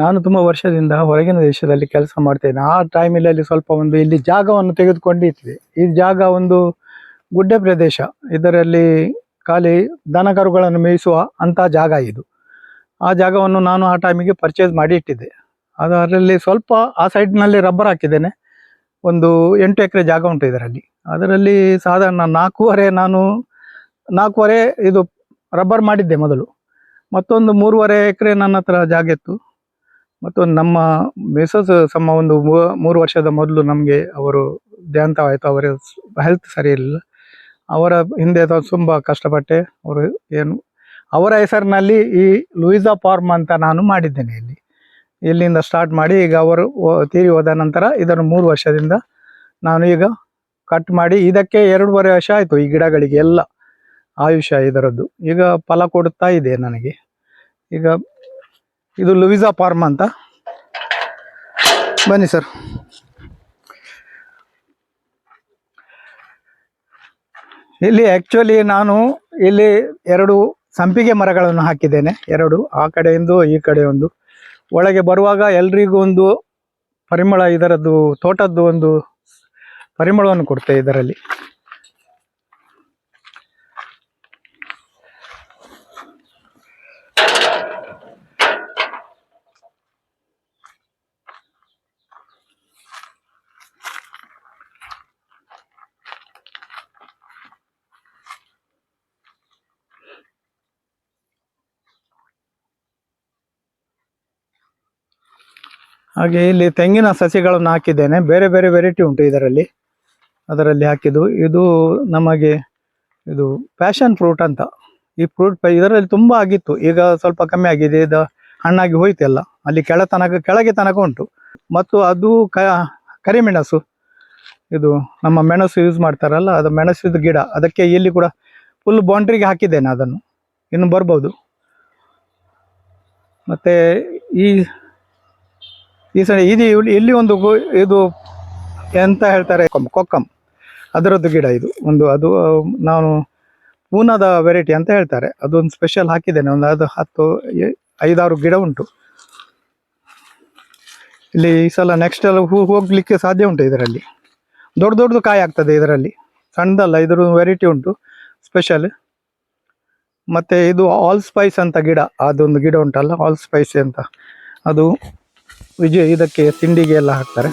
ನಾನು ತುಂಬ ವರ್ಷದಿಂದ ಹೊರಗಿನ ದೇಶದಲ್ಲಿ ಕೆಲಸ ಮಾಡ್ತೇನೆ. ಆ ಟೈಮಲ್ಲಿ ಸ್ವಲ್ಪ ಒಂದು ಇಲ್ಲಿ ಜಾಗವನ್ನು ತೆಗೆದುಕೊಂಡಿದ್ದೆ ಈ ಜಾಗ ಒಂದು ಗುಡ್ಡ ಪ್ರದೇಶ. ಇದರಲ್ಲಿ ಖಾಲಿ ದನಕರುಗಳನ್ನು ಮೇಯಿಸುವ ಅಂಥ ಜಾಗ ಇದು. ಆ ಜಾಗವನ್ನು ನಾನು ಆ ಟೈಮಿಗೆ ಪರ್ಚೇಸ್ ಮಾಡಿ ಇಟ್ಟಿದ್ದೆ. ಅದರಲ್ಲಿ ಸ್ವಲ್ಪ ಆ ಸೈಡ್ನಲ್ಲಿ ರಬ್ಬರ್ ಹಾಕಿದ್ದೇನೆ. ಒಂದು ಎಂಟು ಎಕರೆ ಜಾಗ ಉಂಟು ಇದರಲ್ಲಿ. ಅದರಲ್ಲಿ ಸಾಧಾರಣ ನಾಲ್ಕೂವರೆ ನಾನು ನಾಲ್ಕೂವರೆ ಇದು ರಬ್ಬರ್ ಮಾಡಿದ್ದೆ ಮೊದಲು. ಮತ್ತೊಂದು ಮೂರುವರೆ ಎಕರೆ ನನ್ನ ಹತ್ರ ಜಾಗ ಇತ್ತು. ಮತ್ತೊಂದು ನಮ್ಮ ಮಿಸಸ್ ಸಮ ಒಂದು ಮೂರು ವರ್ಷದ ಮೊದಲು ನಮಗೆ ಅವರು ದೇಹಾಂತವಾಯಿತು ಅವರ ಹೆಲ್ತ್ ಸರಿ ಇರಲಿಲ್ಲ. ಅವರ ಹಿಂದೆ ತುಂಬ ಕಷ್ಟಪಟ್ಟೆ. ಅವರು ಏನು, ಅವರ ಹೆಸರಿನಲ್ಲಿ ಈ ಲೂಯಿಸಾ ಫಾರ್ಮ್ ಅಂತ ನಾನು ಮಾಡಿದ್ದೇನೆ ಇಲ್ಲಿ. ಇಲ್ಲಿಂದ ಸ್ಟಾರ್ಟ್ ಮಾಡಿ ಈಗ ಅವರು ತೀರಿ ಹೋದ ನಂತರ ಇದನ್ನು ಮೂರು ವರ್ಷದಿಂದ ನಾನು ಈಗ ಕಟ್ ಮಾಡಿ ಇದಕ್ಕೆ ಎರಡೂವರೆ ವರ್ಷ ಆಯಿತು ಈ ಗಿಡಗಳಿಗೆ ಎಲ್ಲ ಆಯುಷ್ಯ ಇದರದ್ದು. ಈಗ ಫಲ ಕೊಡುತ್ತಾ ಇದೆ ನನಗೆ. ಈಗ ಇದು ಲುವಿಸಾ ಫಾರ್ಮ್ ಅಂತ. ಬನ್ನಿ ಸರ್. ಇಲ್ಲಿ ಆ್ಯಕ್ಚುಲಿ ನಾನು ಇಲ್ಲಿ ಎರಡು ಸಂಪಿಗೆ ಮರಗಳನ್ನು ಹಾಕಿದ್ದೇನೆ. ಎರಡು, ಆ ಕಡೆಯಿಂದ ಈ ಕಡೆ ಒಂದು ಒಳಗೆ ಬರುವಾಗ ಎಲ್ರಿಗೂ ಒಂದು ಪರಿಮಳ ಇದರದ್ದು, ತೋಟದ್ದು ಒಂದು ಪರಿಮಳವನ್ನು ಕೊಡ್ತೆ ಇದರಲ್ಲಿ. ಹಾಗೆ ಇಲ್ಲಿ ತೆಂಗಿನ ಸಸಿಗಳನ್ನು ಹಾಕಿದ್ದೇನೆ. ಬೇರೆ ಬೇರೆ ವೆರೈಟಿ ಉಂಟು ಇದರಲ್ಲಿ. ಅದರಲ್ಲಿ ಹಾಕಿದ್ದು. ಇದು ನಮಗೆ ಇದು ಪ್ಯಾಷನ್ ಫ್ರೂಟ್ ಅಂತ. ಈ ಫ್ರೂಟ್ ಇದರಲ್ಲಿ ತುಂಬ ಆಗಿತ್ತು. ಈಗ ಸ್ವಲ್ಪ ಕಮ್ಮಿ ಆಗಿದೆ. ಇದು ಹಣ್ಣಾಗಿ ಹೋಯ್ತು ಎಲ್ಲ. ಅಲ್ಲಿ ಕೆಳ ತನಕ, ಕೆಳಗೆ ತನಕ ಉಂಟು. ಮತ್ತು ಅದು ಕ, ಕರಿಮೆಣಸು. ಇದು ನಮ್ಮ ಮೆಣಸು ಯೂಸ್ ಮಾಡ್ತಾರಲ್ಲ, ಅದು ಮೆಣಸಿದ ಗಿಡ. ಅದಕ್ಕೆ ಇಲ್ಲಿ ಕೂಡ ಫುಲ್ ಬೌಂಡ್ರಿಗೆ ಹಾಕಿದ್ದೇನೆ ಅದನ್ನು. ಇನ್ನು ಬರ್ಬೋದು. ಮತ್ತು ಈ ಈ ಸರಿ ಇದು ಇಲ್ಲಿ- ಒಂದು ಇದು ಎಂತ ಹೇಳ್ತಾರೆ? ಕೊಕ್ಕಂ ಅದರದ್ದು ಗಿಡ ಇದು. ಒಂದು ಅದು ನಾನು ಪೂನಾದ ವೆರೈಟಿ ಅಂತ ಹೇಳ್ತಾರೆ. ಅದೊಂದು ಸ್ಪೆಷಲ್ ಹಾಕಿದ್ದೇನೆ. ಒಂದು ಅದು ಹತ್ತು ಐದಾರು ಗಿಡ ಉಂಟು. ಇಲ್ಲಿ ಈ ಸಲ ನೆಕ್ಸ್ಟ್ ಎಲ್ಲ ಹೂ ಹೋಗ್ಲಿಕ್ಕೆ ಸಾಧ್ಯ ಉಂಟು ಇದರಲ್ಲಿ. ದೊಡ್ಡ ದೊಡ್ಡದು ಕಾಯಿ ಆಗ್ತದೆ ಇದರಲ್ಲಿ. ಸಣ್ಣದಲ್ಲ ಇದ್ರ ವೆರೈಟಿ ಉಂಟು. ಸ್ಪೆಷಲ್ ಮತ್ತೆ ಇದು ಆಲ್ ಸ್ಪೈಸ್ ಅಂತ ಗಿಡ. ಅದೊಂದು ಗಿಡ ಉಂಟಲ್ಲ ಆಲ್ ಸ್ಪೈಸ್ ಅಂತ. ಅದು ವಿಜಯ್ ಇದಕ್ಕೆ ತಿಂಡಿಗೆ ಎಲ್ಲ ಹಾಕ್ತಾರೆ.